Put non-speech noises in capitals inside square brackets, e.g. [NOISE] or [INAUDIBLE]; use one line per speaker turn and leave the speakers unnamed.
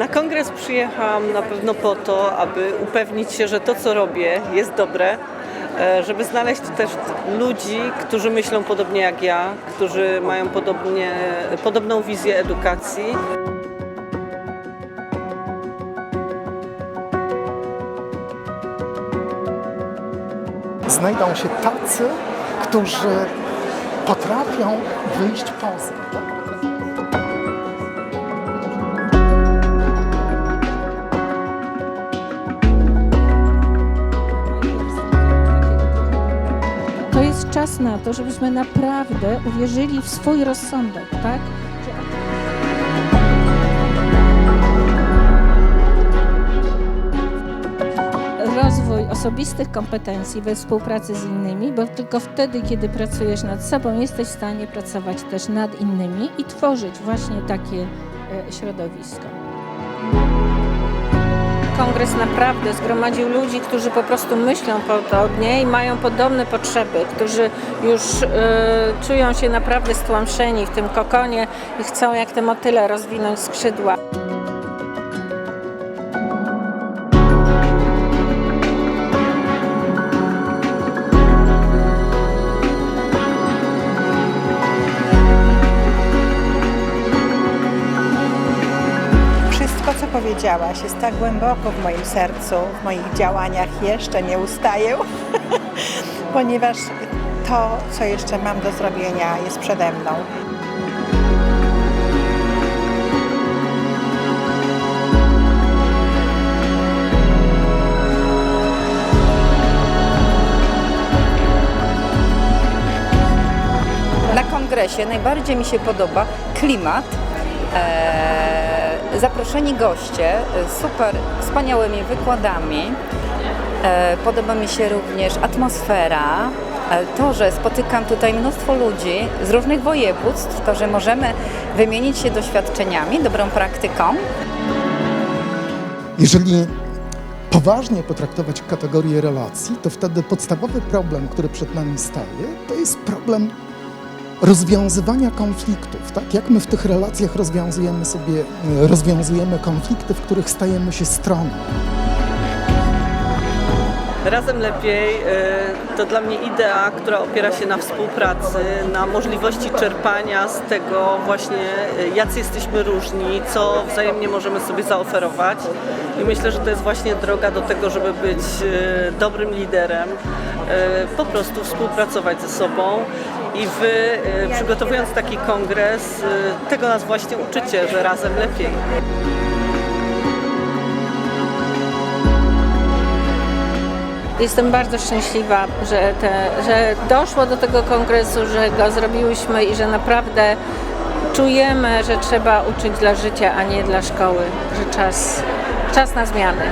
Na kongres przyjechałam na pewno po to, aby upewnić się, że to, co robię, jest dobre, e, żeby znaleźć też ludzi, którzy myślą podobnie jak ja, którzy mają podobnie, podobną wizję edukacji.
znajdą się tacy, którzy potrafią wyjść poza. Tak?
To jest czas na to, żebyśmy naprawdę uwierzyli w swój rozsądek, tak? Rozwój osobistych kompetencji we współpracy z innymi, bo tylko wtedy, kiedy pracujesz nad sobą, jesteś w stanie pracować też nad innymi i tworzyć właśnie takie e, środowisko. Kongres naprawdę zgromadził ludzi, którzy po prostu myślą podobnie i mają podobne potrzeby, którzy już e, czują się naprawdę stłamszeni w tym kokonie i chcą jak te motyle rozwinąć skrzydła.
Co powiedziałaś, jest tak głęboko w moim sercu, w moich działaniach jeszcze nie ustaję, [LAUGHS] ponieważ to, co jeszcze mam do zrobienia, jest przede mną.
Na kongresie najbardziej mi się podoba klimat, e, zaproszeni goście, e, super wspaniałymi wykładami. E, podoba mi się również atmosfera, e, to, że spotykam tutaj mnóstwo ludzi z różnych województw, to, że możemy wymienić się doświadczeniami, dobrą praktyką.
Jeżeli poważnie potraktować kategorię relacji, to wtedy podstawowy problem, który przed nami staje, to jest problem rozwiązywania konfliktów. Tak? Jak my w tych relacjach rozwiązujemy sobie, rozwiązujemy konflikty, w których stajemy się stroną.
Razem lepiej e, to dla mnie idea, która opiera się na współpracy, na możliwości czerpania z tego właśnie, e, jacy jesteśmy różni, co wzajemnie możemy sobie zaoferować. I myślę, że to jest właśnie droga do tego, żeby być e, dobrym liderem, e, po prostu współpracować ze sobą. I wy, e, przygotowując taki kongres, e, tego nas właśnie uczycie, że razem lepiej.
Jestem bardzo szczęśliwa, że, te, że doszło do tego kongresu, że go zrobiłyśmy i że naprawdę czujemy, że trzeba uczyć dla życia, a nie dla szkoły, że czas, czas na zmiany.